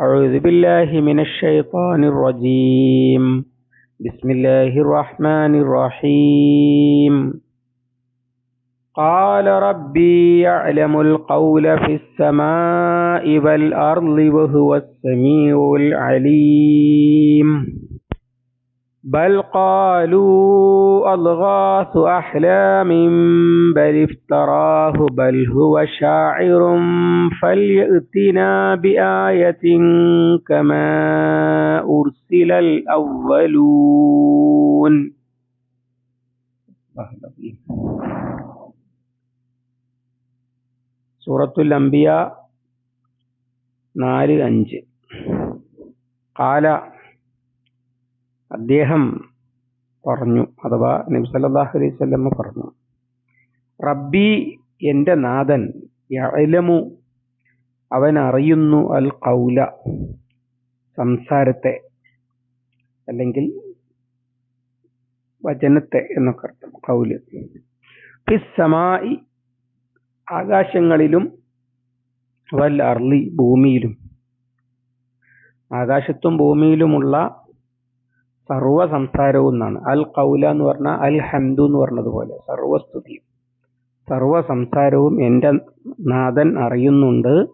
أعوذ بالله من الشيطان الرجيم. بسم الله الرحمن الرحيم. قال ربي يعلم القول في السماء والأرض وهو السميع العليم. بل قالوا أضغاث أحلام بل افتراه بل هو شاعر فليأتنا بآية كما أرسل الأولون സൂറത്തുൽ അംബിയ നാല് അഞ്ച് കാല അദ്ദേഹം പറഞ്ഞു അഥവാ നബി സല്ലല്ലാഹു അലൈഹി വസല്ലം പറഞ്ഞു റബ്ബി എന്റെ നാഥൻ യഅലമു അവൻ അറിയുന്നു അൽ കൗല സംസാരത്തെ അല്ലെങ്കിൽ വചനത്തെ എന്നൊക്കെ അർത്ഥം കൗൽ ഫിസ്സമായി ആകാശങ്ങളിലും വൽ അർളി ഭൂമിയിലും. ആകാശത്തും ഭൂമിയിലുമുള്ള സർവ സംസാരവും എന്നാണ്. അൽ കൗല എന്ന് പറഞ്ഞാൽ അൽ ഹംദു എന്ന് പറഞ്ഞതുപോലെ സർവസ്തുതിയും സർവ സംസാരവും എന്റെ നാഥൻ അറിയുന്നുണ്ട്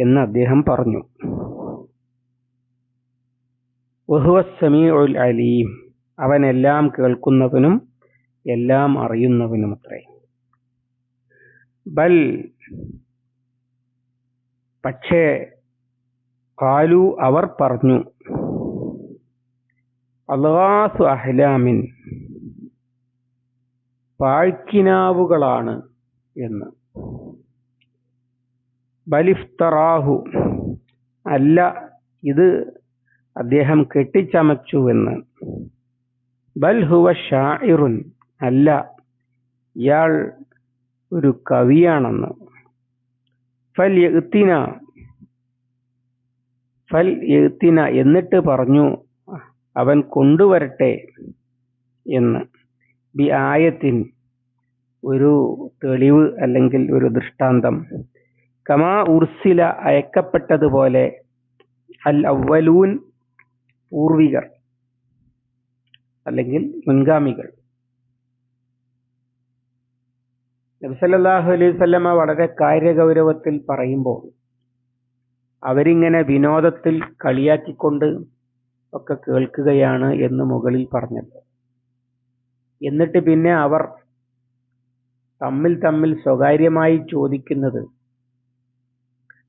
എന്ന് അദ്ദേഹം പറഞ്ഞു. വഹുവസ്സമീഉൽ അലീം. അവൻ എല്ലാം കേൾക്കുന്നവനും എല്ലാം അറിയുന്നവനും അത്രേ. ബൽ പക്ഷേ കാലു അവർ പറഞ്ഞു അൽഗാസു അഹ്ലാമിൻ. പാഴ്ക്കിനാവുകളാണ് എന്ന്. ബലിഫ്തറാഹു. അല്ല ഇത് അദ്ദേഹം കെട്ടിച്ചമച്ചു എന്ന്. ബൽ ഹുവ ഷാഇറുൻ. അല്ല ഇയാൾ ഒരു കവിയാണെന്ന്. ഫൽ എത്തിന ഫൽ എത്തിന എന്നിട്ട് പറഞ്ഞു അവൻ കൊണ്ടുവരട്ടെ എന്ന്. ബി ആയത്തിൻ ഒരു തെളിവ് അല്ലെങ്കിൽ ഒരു ദൃഷ്ടാന്തം. കമാ ഉർസില അയക്കപ്പെട്ടതുപോലെ അൽ അവലൂൻ പൂർവികർ അല്ലെങ്കിൽ മുൻഗാമികൾ. നബിസല്ലാഹു അലൈഹി സ്വല്ലമ വളരെ കാര്യഗൗരവത്തിൽ പറയുമ്പോൾ അവരിങ്ങനെ വിനോദത്തിൽ കളിയാക്കിക്കൊണ്ട് ഒക്കെ കേൾക്കുകയാണ് എന്ന് മുകളിൽ പറഞ്ഞത്. എന്നിട്ട് പിന്നെ അവർ തമ്മിൽ തമ്മിൽ സ്വകാര്യമായി ചോദിക്കുന്നത്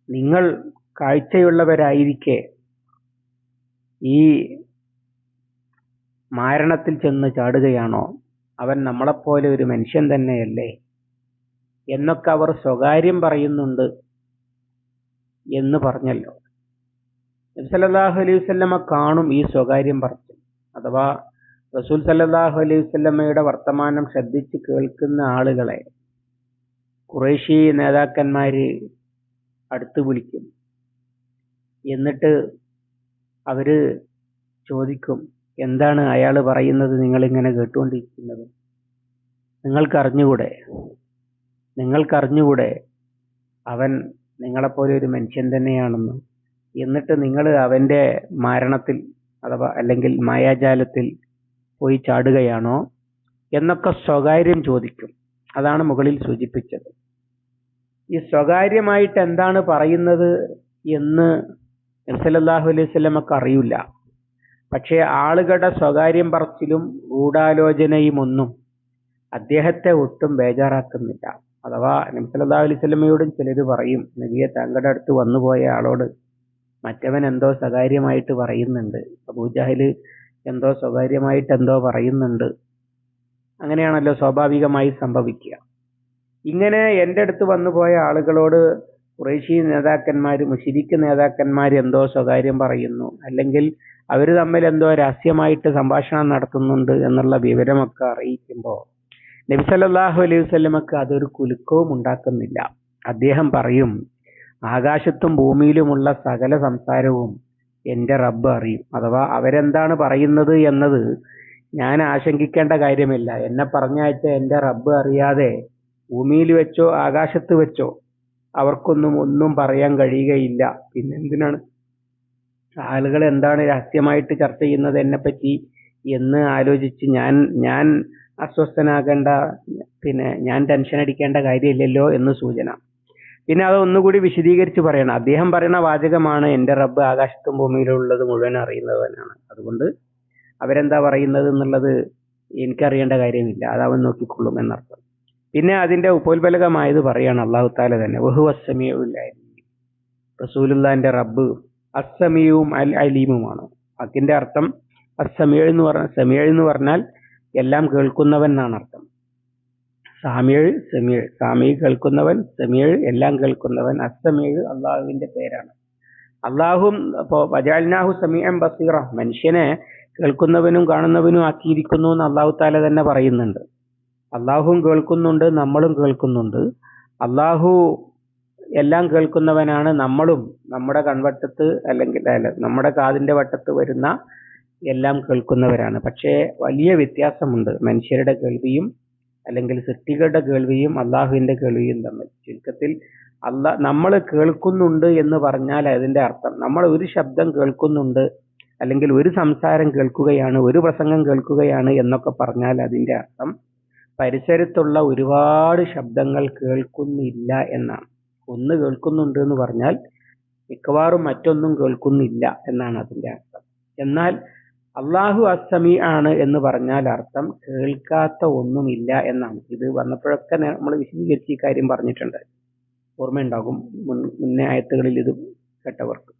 നിങ്ങൾ കാഴ്ചയുള്ളവരായിരിക്കെ. ഈ മാരണത്തിൽ ചെന്ന് ചാടുകയാണോ? അവൻ നമ്മളെപ്പോലെ ഒരു മനുഷ്യൻ തന്നെയല്ലേ? എന്നൊക്കെ അവർ സ്വകാര്യം പറയുന്നുണ്ട് എന്ന് പറഞ്ഞല്ലോ. നബ്സല്ലാഹു അലൈഹി വസല്ലമ കാണും ഈ സ്വകാര്യം പറച്ചിൽ അഥവാ റസൂൽ സല്ലല്ലാഹു അലൈഹി വസല്ലമയുടെ വർത്തമാനം ശ്രദ്ധിച്ച് കേൾക്കുന്ന ആളുകളെ കുറേശി നേതാക്കന്മാര് അടുത്ത് വിളിക്കും. എന്നിട്ട് അവർ ചോദിക്കും എന്താണ് അയാൾ പറയുന്നത് നിങ്ങൾ ഇങ്ങനെ കേട്ടുകൊണ്ടിരിക്കുന്നത്? നിങ്ങൾക്കറിഞ്ഞുകൂടെ? നിങ്ങൾക്കറിഞ്ഞുകൂടെ? അവൻ നിങ്ങളെപ്പോലെ ഒരു മനുഷ്യൻ തന്നെയാണെന്ന്. എന്നിട്ട് നിങ്ങൾ അവന്റെ മരണത്തിൽ അഥവാ അല്ലെങ്കിൽ മായാജാലത്തിൽ പോയി ചാടുകയാണോ എന്നൊക്കെ സ്വകാര്യം ചോദിക്കും. അതാണ് മുകളിൽ സൂചിപ്പിച്ചത്. ഈ സ്വകാര്യമായിട്ട് എന്താണ് പറയുന്നത് എന്ന് നബ്സലല്ലാഹു അലൈഹി സ്വലമക്ക് അറിയില്ല. പക്ഷേ ആളുകളുടെ സ്വകാര്യം പറച്ചിലും ഗൂഢാലോചനയും ഒന്നും അദ്ദേഹത്തെ ഒട്ടും ബേജാറാക്കുന്നില്ല. അഥവാ നബ്സല്ലാ അലൈഹി സ്വലമയോടും ചിലര് പറയും നബിയെ താങ്കളുടെ അടുത്ത് വന്നുപോയ ആളോട് മറ്റവൻ എന്തോ സ്വകാര്യമായിട്ട് പറയുന്നുണ്ട്. അബൂജഹൽ എന്തോ സ്വകാര്യമായിട്ട് എന്തോ പറയുന്നുണ്ട്. അങ്ങനെയാണല്ലോ സ്വാഭാവികമായി സംഭവിക്കുക. ഇങ്ങനെ എന്റെ അടുത്ത് വന്നു പോയ ആളുകളോട് കുറേശി നേതാക്കന്മാർ മുഷിരിക്ക് നേതാക്കന്മാർ എന്തോ സ്വകാര്യം പറയുന്നു. അല്ലെങ്കിൽ അവർ തമ്മിൽ എന്തോ രഹസ്യമായിട്ട് സംഭാഷണം നടത്തുന്നുണ്ട് എന്നുള്ള വിവരമൊക്കെ അറിയിക്കുമ്പോൾ നബി സല്ലല്ലാഹു അലൈഹി വസല്ലമക്ക് അതൊരു കുലുക്കവും ഉണ്ടാക്കുന്നില്ല. അദ്ദേഹം പറയും ആകാശത്തും ഭൂമിയിലുമുള്ള സകല സംസാരവും എന്റെ റബ്ബ് അറിയും. അഥവാ അവരെന്താണ് പറയുന്നത് എന്നത് ഞാൻ ആശങ്കിക്കേണ്ട കാര്യമില്ല. എന്നെ പറഞ്ഞയച്ച എന്റെ റബ്ബ് അറിയാതെ ഭൂമിയിൽ വെച്ചോ ആകാശത്ത് വെച്ചോ അവർക്കൊന്നും ഒന്നും പറയാൻ കഴിയുകയില്ല. പിന്നെന്തിനാണ്? ആളുകൾ എന്താണ് രഹസ്യമായിട്ട് ചർച്ച ചെയ്യുന്നത് എന്നെ പറ്റി എന്ന് ആലോചിച്ച് ഞാൻ ഞാൻ അസ്വസ്ഥനാകേണ്ട പിന്നെ ഞാൻ ടെൻഷൻ അടിക്കേണ്ട കാര്യമില്ലല്ലോ എന്ന് സൂചന. പിന്നെ അത് ഒന്നുകൂടി വിശദീകരിച്ച് പറയണം. അദ്ദേഹം പറയുന്ന വാചകമാണ് എന്റെ റബ്ബ് ആകാശത്തും ഭൂമിയിലും ഉള്ളത് മുഴുവൻ അറിയുന്നവനാണ്. അതുകൊണ്ട് അവരെന്താ പറയുന്നത് എന്നുള്ളത് എനിക്കറിയേണ്ട കാര്യമില്ല. അത് അവൻ നോക്കിക്കൊള്ളും എന്നർത്ഥം. പിന്നെ അതിന്റെ ഉപോത്ബലകമായത് പറയാണ് അള്ളാഹു താല തന്നെ. ബഹു അസമിയുല്ലായിരുന്നു റസൂലുല്ലാന്റെ റബ്ബ് അസമിയവും അൽ അലീമുമാണ്. അതിന്റെ അർത്ഥം അസമിയ് എന്ന് പറഞ്ഞ സമീഴ് എന്ന് പറഞ്ഞാൽ എല്ലാം കേൾക്കുന്നവൻ എന്നാണ് അർത്ഥം. സാമിയ് സമീഴ് സാമി കേൾക്കുന്നവൻ സമീഴ് എല്ലാം കേൾക്കുന്നവൻ. അസമീഴ് അള്ളാഹുവിന്റെ പേരാണ്. അള്ളാഹും അപ്പോ വജാൽനാഹു സമീഅൻ ബസീറ. മനുഷ്യനെ കേൾക്കുന്നവനും കാണുന്നവനും ആക്കിയിരിക്കുന്നു എന്ന് അള്ളാഹു താല തന്നെ പറയുന്നുണ്ട്. അള്ളാഹുവും കേൾക്കുന്നുണ്ട് നമ്മളും കേൾക്കുന്നുണ്ട്. അള്ളാഹു എല്ലാം കേൾക്കുന്നവനാണ്. നമ്മളും നമ്മുടെ കൺവട്ടത്ത് അല്ലെങ്കിൽ അല്ല നമ്മുടെ കാതിന്റെ വട്ടത്ത് വരുന്ന എല്ലാം കേൾക്കുന്നവരാണ്. പക്ഷേ വലിയ വ്യത്യാസമുണ്ട്. മനുഷ്യരുടെ കേൾവിയും അല്ലെങ്കിൽ സൃഷ്ടികളുടെ കേൾവിയും അള്ളാഹുവിന്റെ കേൾവിയും തമ്മിൽ. ചുരുക്കത്തിൽ അല്ല നമ്മൾ കേൾക്കുന്നുണ്ട് എന്ന് പറഞ്ഞാൽ അതിന്റെ അർത്ഥം. നമ്മൾ ഒരു ശബ്ദം കേൾക്കുന്നുണ്ട് അല്ലെങ്കിൽ ഒരു സംസാരം കേൾക്കുകയാണ് ഒരു പ്രസംഗം കേൾക്കുകയാണ് എന്നൊക്കെ പറഞ്ഞാൽ അതിന്റെ അർത്ഥം പരിസരത്തുള്ള ഒരുപാട് ശബ്ദങ്ങൾ കേൾക്കുന്നില്ല എന്നാണ്. ഒന്ന് കേൾക്കുന്നുണ്ട് എന്ന് പറഞ്ഞാൽ മിക്കവാറും മറ്റൊന്നും കേൾക്കുന്നില്ല എന്നാണ് അതിന്റെ അർത്ഥം. എന്നാൽ അള്ളാഹു അസമി ആണ് എന്ന് പറഞ്ഞാൽ അർത്ഥം കേൾക്കാത്ത ഒന്നുമില്ല എന്നാണ്. ഇത് വന്നപ്പോഴൊക്കെ നമ്മൾ വിശദീകരിച്ച് ഈ കാര്യം പറഞ്ഞിട്ടുണ്ട്. ഓർമ്മയുണ്ടാകും. മുൻ മുന്നേ ആയത്തുകളിൽ ഇത് കേട്ടവർക്ക്.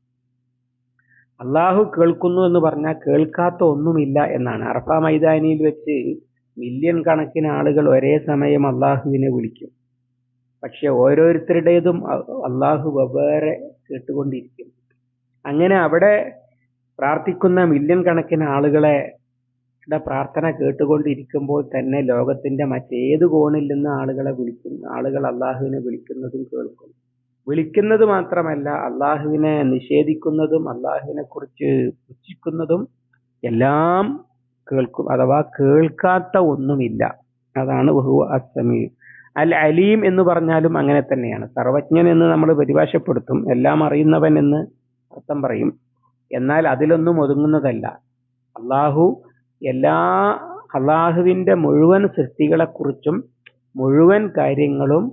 അള്ളാഹു കേൾക്കുന്നു എന്ന് പറഞ്ഞാൽ കേൾക്കാത്ത ഒന്നുമില്ല എന്നാണ്. അറഫ മൈതാനിയിൽ വെച്ച് മില്യൺ കണക്കിന് ആളുകൾ ഒരേ സമയം അള്ളാഹുവിനെ വിളിക്കും. പക്ഷെ ഓരോരുത്തരുടേതും അള്ളാഹു വെവ്വേറെ കേട്ടുകൊണ്ടിരിക്കും. അങ്ങനെ അവിടെ പ്രാർത്ഥിക്കുന്ന മില്യൺ കണക്കിന് ആളുകളെ പ്രാർത്ഥന കേട്ടുകൊണ്ടിരിക്കുമ്പോൾ തന്നെ ലോകത്തിന്റെ മറ്റേത് കോണിൽ നിന്ന് ആളുകളെ വിളിക്കുന്നു ആളുകൾ അള്ളാഹുവിനെ വിളിക്കുന്നതും കേൾക്കും. വിളിക്കുന്നത് മാത്രമല്ല അള്ളാഹുവിനെ നിഷേധിക്കുന്നതും അള്ളാഹുവിനെ കുറിച്ച് പുച്ഛിക്കുന്നതും എല്ലാം കേൾക്കും. അഥവാ കേൾക്കാത്ത ഒന്നുമില്ല. അതാണ് ബഹു അസമി അൽ അലീം എന്ന് പറഞ്ഞാലും അങ്ങനെ തന്നെയാണ്. സർവജ്ഞൻ എന്ന് നമ്മൾ പരിഭാഷപ്പെടുത്തും. എല്ലാം അറിയുന്നവൻ എന്ന് അർത്ഥം പറയും. എന്നാൽ അതിലൊന്നും ഒതുങ്ങുന്നതല്ല. അള്ളാഹു എല്ലാ അള്ളാഹുവിന്റെ മുഴുവൻ സൃഷ്ടികളെക്കുറിച്ചും മുഴുവൻ കാര്യങ്ങളും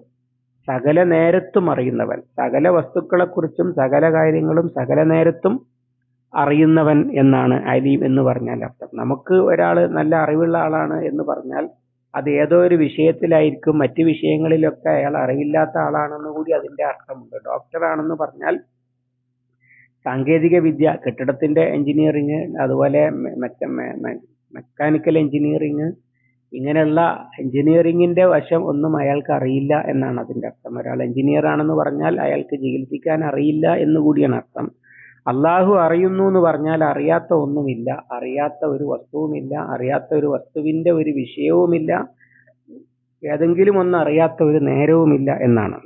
സകല നേരത്തും അറിയുന്നവൻ. സകല വസ്തുക്കളെക്കുറിച്ചും സകല കാര്യങ്ങളും സകല നേരത്തും അറിയുന്നവൻ എന്നാണ് അലീം എന്ന് പറഞ്ഞാൽ അർത്ഥം. നമുക്ക് ഒരാൾ നല്ല അറിവുള്ള ആളാണ് എന്ന് പറഞ്ഞാൽ അത് ഏതോ ഒരു വിഷയത്തിലായിരിക്കും. മറ്റു വിഷയങ്ങളിലൊക്കെ അയാൾ അറിവില്ലാത്ത ആളാണെന്ന് കൂടി അതിന്റെ അർത്ഥമുണ്ട്. ഡോക്ടർ ആണെന്ന് പറഞ്ഞാൽ സാങ്കേതിക വിദ്യ കെട്ടിടത്തിന്റെ എഞ്ചിനീയറിങ് അതുപോലെ മെക്കാനിക്കൽ എഞ്ചിനീയറിങ് ഇങ്ങനെയുള്ള എഞ്ചിനീയറിങ്ങിന്റെ വശം ഒന്നും അയാൾക്ക് അറിയില്ല എന്നാണ് അതിന്റെ അർത്ഥം. ഒരാൾ എഞ്ചിനീയർ ആണെന്ന് പറഞ്ഞാൽ അയാൾക്ക് ചികിത്സിക്കാൻ അറിയില്ല എന്ന് കൂടിയാണ് അർത്ഥം. അള്ളാഹു അറിയുന്നു എന്ന് പറഞ്ഞാൽ അറിയാത്ത ഒന്നുമില്ല. അറിയാത്ത ഒരു വസ്തുവുമില്ല. അറിയാത്ത ഒരു വസ്തുവിന്റെ ഒരു വിഷയവുമില്ല. ഏതെങ്കിലും ഒന്നും അറിയാത്ത ഒരു നേരവുമില്ല എന്നാണ്.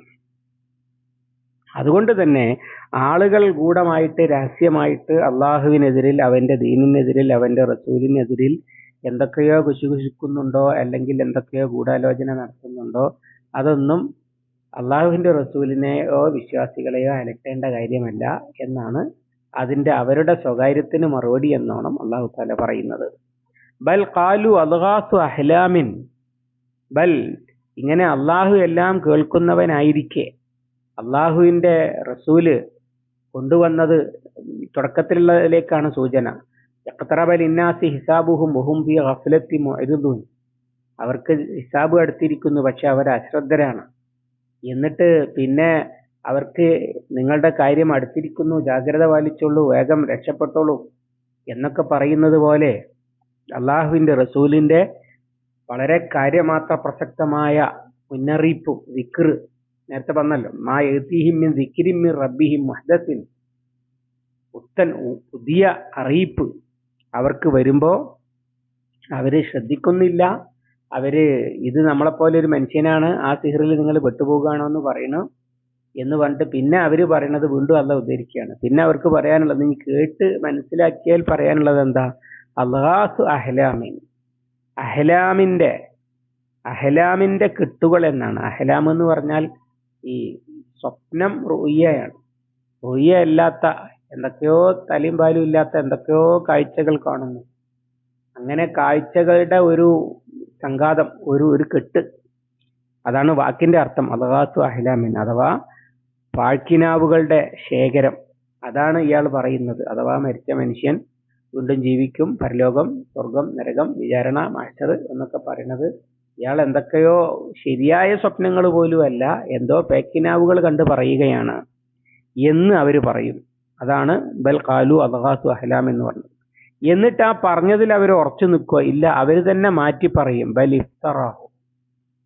അതുകൊണ്ട് തന്നെ ആളുകൾ ഗൂഢമായിട്ട് രഹസ്യമായിട്ട് അള്ളാഹുവിനെതിരിൽ അവന്റെ ദീനിനെതിരിൽ അവന്റെ റസൂലിനെതിരിൽ എന്തൊക്കെയോ കുശുകുശിക്കുന്നുണ്ടോ അല്ലെങ്കിൽ എന്തൊക്കെയോ ഗൂഢാലോചന നടത്തുന്നുണ്ടോ അതൊന്നും അള്ളാഹുവിന്റെ റസൂലിനെയോ വിശ്വാസികളെയോ അലട്ടേണ്ട കാര്യമല്ല എന്നാണ് അതിന്റെ അവരുടെ സ്വകാര്യത്തിന് മറുപടി എന്നോണം അള്ളാഹു താല പറയുന്നത്. ബൽ കാലു അൽഹാസു അഹ്ലാമിൻ. ബൽ ഇങ്ങനെ അള്ളാഹു എല്ലാം കേൾക്കുന്നവനായിരിക്കെ. അള്ളാഹുവിന്റെ റസൂൽ കൊണ്ടുവന്നത് തുടക്കത്തിലുള്ളതിലേക്കാണ് സൂചന. ഇന്നാസി ഹിസാബുഹും ബഹുംബി ഹഫ്ലത്തി മുഅ്രിദൂൻ അവർക്ക് ഹിസാബ് അടുത്തിരിക്കുന്നു പക്ഷെ അവർ അശ്രദ്ധരാണ്. എന്നിട്ട് പിന്നെ അവർക്ക് നിങ്ങളുടെ കാര്യം അടുത്തിരിക്കുന്നു ജാഗ്രത പാലിച്ചോളൂ വേഗം രക്ഷപ്പെട്ടോളൂ എന്നൊക്കെ പറയുന്നത് പോലെ അള്ളാഹുവിന്റെ റസൂലിന്റെ വളരെ കാര്യമാത്ര പ്രസക്തമായ മുന്നറിയിപ്പും ദിക്ർ നേരത്തെ പറഞ്ഞല്ലോ മാ എഴുത്തിഹിമിൻ ദിക്രിമിൻ റബ്ബിഹിം മുഹദത്തിൻ പുത്തൻ പുതിയ അറിയിപ്പ് അവർക്ക് വരുമ്പോൾ അവർ ശ്രദ്ധിക്കുന്നില്ല. അവർ ഇത് നമ്മളെപ്പോലെ ഒരു മനുഷ്യനാണ് ആ സിഹറിൽ നിങ്ങൾ പെട്ടുപോകുകയാണോ എന്ന് പറയുന്നു എന്ന് പറഞ്ഞിട്ട് പിന്നെ അവർ പറയണത് വീണ്ടും അല്ല ഉദ്ധരിക്കുകയാണ്. പിന്നെ അവർക്ക് പറയാനുള്ളത് നീ കേട്ട് മനസ്സിലാക്കിയാൽ പറയാനുള്ളത് എന്താ? അള്ളാഹു അഹ്ലാമിൻ. അഹ്ലാമിന്റെ അഹ്ലാമിന്റെ കെട്ടുകൾ എന്നാണ്. അഹ്ലാം എന്ന് പറഞ്ഞാൽ ഈ സ്വപ്നം റൊയ്യയാണ് റൊയ്യ അല്ലാത്ത എന്തൊക്കെയോ തലയും പാലും ഇല്ലാത്ത എന്തൊക്കെയോ കാഴ്ചകൾ കാണുന്നു. അങ്ങനെ കാഴ്ചകളുടെ ഒരു സംഘാതം ഒരു ഒരു കെട്ട്. അതാണ് വാക്കിന്റെ അർത്ഥം. അതാത്തു അഹ്ലാമിൻ അഥവാ പാഴ്ക്കിനാവുകളുടെ ശേഖരം. അതാണ് ഇയാൾ പറയുന്നത്. അഥവാ മരിച്ച മനുഷ്യൻ വീണ്ടും ജീവിക്കും. പരലോകം സ്വർഗം നരകം വിചാരണ മാഷർ എന്നൊക്കെ പറയുന്നത് ഇയാൾ എന്തൊക്കെയോ ശരിയായ സ്വപ്നങ്ങൾ പോലും അല്ല എന്തോ പേക്കിനാവുകൾ കണ്ട് പറയുകയാണ് എന്ന് അവർ പറയും. അതാണ് ബൽ കാലു അദാസു അഹ്ലാം എന്ന് പറഞ്ഞത്. എന്നിട്ട് ആ പറഞ്ഞതിൽ അവർ ഉറച്ചു നിൽക്കുക ഇല്ല അവർ തന്നെ മാറ്റി പറയും ബൽ ഇഫ്തറാഹു.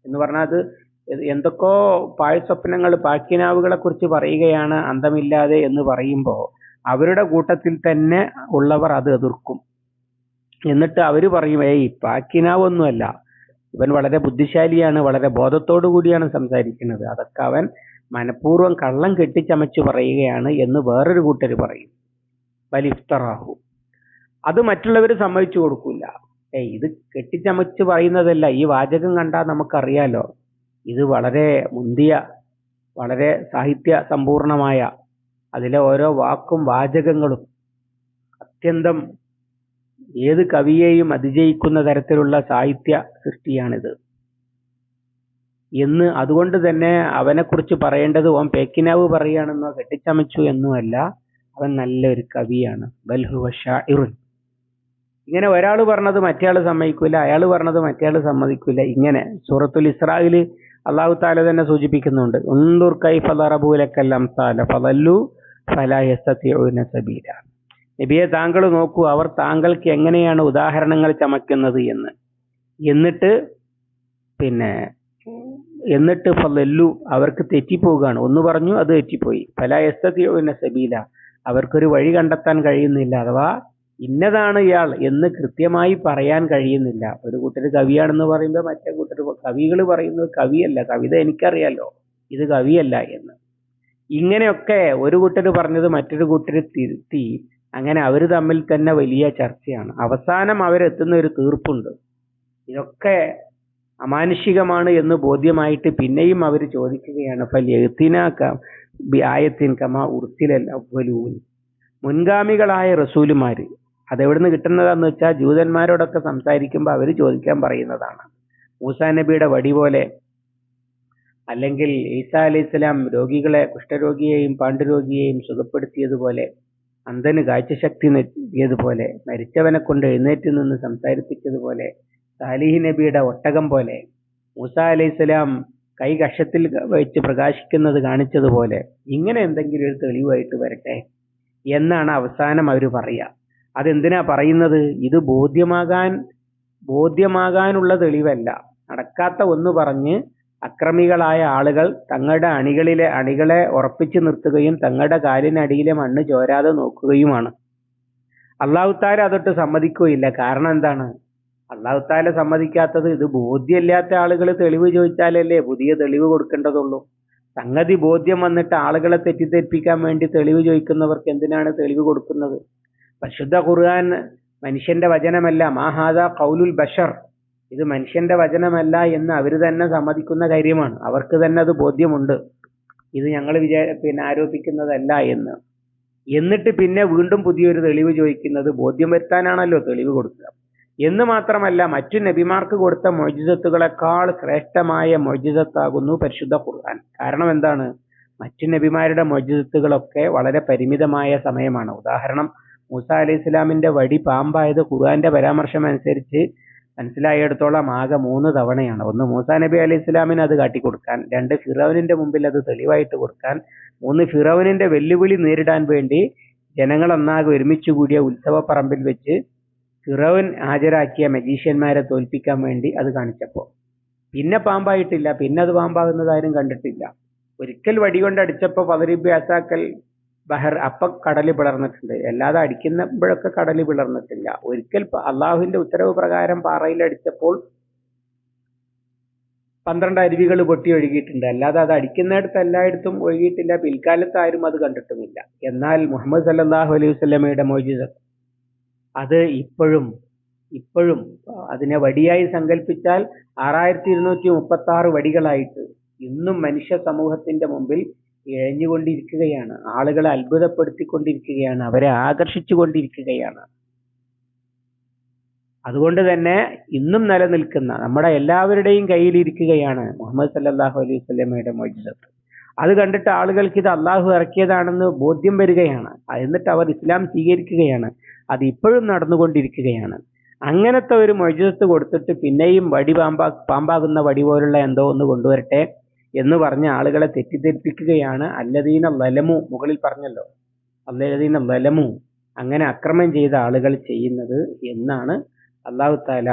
എന്ന് പറഞ്ഞാൽ അത് എന്തൊക്കെയോ പാഴ്സ്വപ്നങ്ങൾ പാക്കിനാവുകളെ കുറിച്ച് പറയുകയാണ് അന്തമില്ലാതെ എന്ന് പറയുമ്പോൾ അവരുടെ കൂട്ടത്തിൽ തന്നെ ഉള്ളവർ അത് എതിർക്കും. എന്നിട്ട് അവർ പറയും ഏയ് പാക്കിനാവൊന്നുമല്ല ഇവൻ വളരെ ബുദ്ധിശാലിയാണ് വളരെ ബോധത്തോടു കൂടിയാണ് സംസാരിക്കുന്നത്. അതൊക്കെ അവൻ മനഃപൂർവം കള്ളം കെട്ടിച്ചമച്ച് പറയുകയാണ് എന്ന് വേറൊരു കൂട്ടർ പറയും. വലിഫ്തറാഹു അത് മറ്റുള്ളവർ സമ്മതിച്ചു കൊടുക്കൂല. ഏയ് ഇത് കെട്ടിച്ചമച്ച് പറയുന്നതല്ല. ഈ വാചകം കണ്ടാൽ നമുക്കറിയാലോ. ഇത് വളരെ മുന്തിയ വളരെ സാഹിത്യ സമ്പൂർണമായ അതിലെ ഓരോ വാക്കും വാചകങ്ങളും അത്യന്തം ഏത് കവിയെയും അതിജയിക്കുന്ന തരത്തിലുള്ള സാഹിത്യ സൃഷ്ടിയാണിത്. എന്ന് അതുകൊണ്ട് തന്നെ അവനെക്കുറിച്ച് പറയേണ്ടത് ഓൻ പേക്കിനാവ് പറയുകയാണെന്നോ കെട്ടിച്ചമച്ചു എന്നുമല്ല അവൻ നല്ലൊരു കവിയാണ്. ബൽഹുവ ഷാഇറുൻ ഇങ്ങനെ ഒരാൾ പറഞ്ഞത് മറ്റേയാൾ സമ്മതിക്കൂല അയാൾ പറഞ്ഞത് മറ്റേയാൾ സമ്മതിക്കൂല. ഇങ്ങനെ സൂറത്തുൽ ഇസ്രായിൽ അള്ളാഹു താല തന്നെ സൂചിപ്പിക്കുന്നുണ്ട് ഉന്ദുർ കൈ ദറബൂലക്കല്ലം സാല ഫലല്ലു ഫലായസ്തൂന സബീല. നബിയെ താങ്കൾ നോക്കൂ അവർ താങ്കൾക്ക് എങ്ങനെയാണ് ഉദാഹരണങ്ങൾ ചമയ്ക്കുന്നത് എന്ന്. എന്നിട്ട് പിന്നെ എന്നിട്ട് ഫല്ലു അവർക്ക് തെറ്റിപ്പോവുകയാണ്. ഒന്ന് പറഞ്ഞു അത് തെറ്റിപ്പോയി. ഫലായസ്തൂന സബീല അവർക്കൊരു വഴി കണ്ടെത്താൻ കഴിയുന്നില്ല അഥവാ ഇന്നതാണ് ഇയാൾ എന്ന് കൃത്യമായി പറയാൻ കഴിയുന്നില്ല. ഒരു കൂട്ടർ കവിയാണെന്ന് പറയുമ്പോൾ മറ്റേ കൂട്ടർ കവികൾ പറയുന്നത് കവിയല്ല. കവിത എനിക്കറിയാലോ. ഇത് കവിയല്ല എന്ന്. ഇങ്ങനെയൊക്കെ ഒരു കൂട്ടർ പറഞ്ഞത് മറ്റൊരു കൂട്ടർ തിരുത്തി അങ്ങനെ അവർ തമ്മിൽ തന്നെ വലിയ ചർച്ചയാണ്. അവസാനം അവരെത്തുന്ന ഒരു തീർപ്പുണ്ട്. ഇതൊക്കെ അമാനുഷികമാണ് എന്ന് ബോധ്യമായിട്ട് പിന്നെയും അവർ ചോദിക്കുകയാണ് ഫൽ ആയത്തിൻ കമ ഉർത്തിലൽ അവലൂൻ മുൻഗാമികളായ റസൂലുമാര് അതെവിടുന്ന് കിട്ടുന്നതാന്ന് വെച്ചാൽ ജൂതന്മാരോടൊക്കെ സംസാരിക്കുമ്പോൾ അവർ ചോദിക്കാൻ പറയുന്നതാണ്. മൂസാ നബിയുടെ വടി പോലെ അല്ലെങ്കിൽ ഈസാ അലൈഹി സ്വലാം രോഗികളെ കുഷ്ഠരോഗിയെയും പാണ്ഡുരോഗിയെയും സുഖപ്പെടുത്തിയതുപോലെ അന്ധന് കാഴ്ചശക്തി നൽകിയതുപോലെ മരിച്ചവനെ കൊണ്ട് എഴുന്നേറ്റ് നിന്ന് സംസാരിപ്പിച്ചതുപോലെ സാലിഹി നബിയുടെ ഒട്ടകം പോലെ മൂസ അലൈഹി സ്വലാം കൈ കഷത്തിൽ വെച്ച് പ്രകാശിക്കുന്നത് കാണിച്ചതുപോലെ ഇങ്ങനെ എന്തെങ്കിലും ഒരു തെളിവായിട്ട് വരട്ടെ എന്നാണ് അവസാനം അവർ പറയുക. അതെന്തിനാ പറയുന്നത്? ഇത് ബോധ്യമാകാൻ ബോധ്യമാകാനുള്ള തെളിവല്ല. നടക്കാത്ത ഒന്ന് പറഞ്ഞ് അക്രമികളായ ആളുകൾ തങ്ങളുടെ അണികളിലെ അണികളെ ഉറപ്പിച്ചു നിർത്തുകയും തങ്ങളുടെ കാലിനടിയിലെ മണ്ണ് ചോരാതെ നോക്കുകയുമാണ്. അള്ളാഹുത്താല അതൊട്ട് സമ്മതിക്കുകയില്ല. കാരണം എന്താണ്? അള്ളാഹുത്താല സമ്മതിക്കാത്തത് ഇത് ബോധ്യമില്ലാത്ത ആളുകൾ തെളിവ് ചോദിച്ചാലല്ലേ പുതിയ തെളിവ് കൊടുക്കേണ്ടതുള്ളൂ? സംഗതി ബോധ്യം വന്നിട്ട് ആളുകളെ തെറ്റിദ്ധരിപ്പിക്കാൻ വേണ്ടി തെളിവ് ചോദിക്കുന്നവർക്ക് എന്തിനാണ് തെളിവ് കൊടുക്കുന്നത്? പരിശുദ്ധ ഖുർആൻ മനുഷ്യന്റെ വചനമല്ല മാഹാദ കൗലുൽ ബഷർ ഇത് മനുഷ്യന്റെ വചനമല്ല എന്ന് അവർ തന്നെ സമ്മതിക്കുന്ന കാര്യമാണ്. അവർക്ക് തന്നെ അത് ബോധ്യമുണ്ട്. ഇത് ഞങ്ങൾ വിചാ പിന്നെ ആരോപിക്കുന്നതല്ല എന്ന്. എന്നിട്ട് പിന്നെ വീണ്ടും പുതിയൊരു തെളിവ് ചോദിക്കുന്നത് ബോധ്യം വരുത്താനാണല്ലോ തെളിവ് കൊടുക്കുക. എന്ന് മാത്രമല്ല മറ്റു നബിമാർക്ക് കൊടുത്ത മൊജിതത്തുകളെക്കാൾ ശ്രേഷ്ഠമായ മൊജിതത്താകുന്നു പരിശുദ്ധ ഖുർആൻ. കാരണം എന്താണ്? മറ്റു നബിമാരുടെ മൊജിതത്തുകളൊക്കെ വളരെ പരിമിതമായ സമയമാണ്. ഉദാഹരണം മൂസ അലൈഹി ഇസ്ലാമിന്റെ വടി പാമ്പായത് ഖുർആന്റെ പരാമർശം അനുസരിച്ച് മനസ്സിലായിടത്തോളം ആകെ മൂന്ന് തവണയാണ്. ഒന്ന് മൂസ നബി അലൈഹി ഇസ്ലാമിന് അത് കാട്ടിക്കൊടുക്കാൻ രണ്ട് ഫിറോവിനിന്റെ മുമ്പിൽ അത് തെളിവായിട്ട് കൊടുക്കാൻ മൂന്ന് ഫിറോവിനിന്റെ വെല്ലുവിളി നേരിടാൻ വേണ്ടി ജനങ്ങൾ ഒന്നാകെ ഒരുമിച്ച് കൂടിയ ഉത്സവപ്പറമ്പിൽ വെച്ച് ഫിറോവിൻ ഹാജരാക്കിയ മജീഷ്യന്മാരെ തോൽപ്പിക്കാൻ വേണ്ടി അത് കാണിച്ചപ്പോൾ. പിന്നെ പാമ്പായിട്ടില്ല പിന്നെ അത് പാമ്പാകുന്നത് ആരും കണ്ടിട്ടില്ല. ഒരിക്കൽ വടികൊണ്ട് അടിച്ചപ്പോൾ അസാക്കൽ ബഹർ അപ്പ കടൽ പിളർന്നിട്ടുണ്ട്. അല്ലാതെ അടിക്കുമ്പോഴൊക്കെ കടൽ പിളർന്നിട്ടില്ല. ഒരിക്കൽ അള്ളാഹുവിന്റെ ഉത്തരവ് പ്രകാരം പാറയിൽ അടിച്ചപ്പോൾ പന്ത്രണ്ട് അരുവികൾ പൊട്ടി ഒഴുകിയിട്ടുണ്ട്. അല്ലാതെ അത് അടിക്കുന്നിടത്ത് എല്ലായിടത്തും ഒഴുകിയിട്ടില്ല. പിൽക്കാലത്ത് ആരും അത് കണ്ടിട്ടുമില്ല. എന്നാൽ മുഹമ്മദ് സല്ലാഹു അലൈഹി വസ്ലമയുടെ മോചിത അത് ഇപ്പോഴും ഇപ്പോഴും അതിനെ വടിയായി സങ്കല്പിച്ചാൽ ആറായിരത്തി ഇരുന്നൂറ്റി മുപ്പത്തി ആറ് വടികളായിട്ട് ഇന്നും മനുഷ്യ സമൂഹത്തിന്റെ മുമ്പിൽ ഇഴഞ്ഞുകൊണ്ടിരിക്കുകയാണ്. ആളുകളെ അത്ഭുതപ്പെടുത്തിക്കൊണ്ടിരിക്കുകയാണ്. അവരെ ആകർഷിച്ചു കൊണ്ടിരിക്കുകയാണ് അതുകൊണ്ട് തന്നെ ഇന്നും നിലനിൽക്കുന്ന നമ്മുടെ എല്ലാവരുടെയും കയ്യിലിരിക്കുകയാണ് മുഹമ്മദ് സല്ലാഹു അലൈഹി സ്വലമയുടെ മൊയ്ജിസത്ത് അത് കണ്ടിട്ട് ആളുകൾക്ക് ഇത് അള്ളാഹു ഇറക്കിയതാണെന്ന് ബോധ്യം വരികയാണ്. എന്നിട്ട് അവർ ഇസ്ലാം സ്വീകരിക്കുകയാണ്. അത് ഇപ്പോഴും നടന്നുകൊണ്ടിരിക്കുകയാണ്. അങ്ങനത്തെ ഒരു മൊഴിജത്ത് കൊടുത്തിട്ട് പിന്നെയും വടി പാമ്പാ പാമ്പാകുന്ന വടി പോലുള്ള എന്തോ ഒന്ന് കൊണ്ടുവരട്ടെ. എന്ന് പറഞ്ഞ ആളുകളെ തെറ്റിദ്ധരിപ്പിക്കുകയാണ് അല്ലദീന ലലമു മുകളിൽ പറഞ്ഞല്ലോ അല്ലദീന ലലമു അങ്ങനെ അക്രമം ചെയ്ത ആളുകൾ ചെയ്യുന്നത് എന്നാണ് അള്ളാഹു താല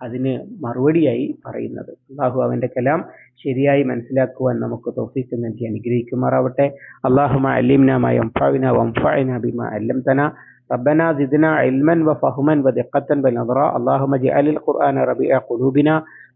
അതിന് മറുപടിയായി പറയുന്നത് അള്ളാഹു അവന്റെ കലാം ശരിയായി മനസ്സിലാക്കുവാൻ നമുക്ക് തോഫീക്ക് നൽകി അനുഗ്രഹിക്കുമാറാവട്ടെ അള്ളാഹുമ അലിംന മാ യംഫഅന വൻഫഅന ബിമാ അല്ലംതന ربنا زدنا علما وفهما ودقة ونظرا اللهم اجعل القرآن ربيع قلوبنا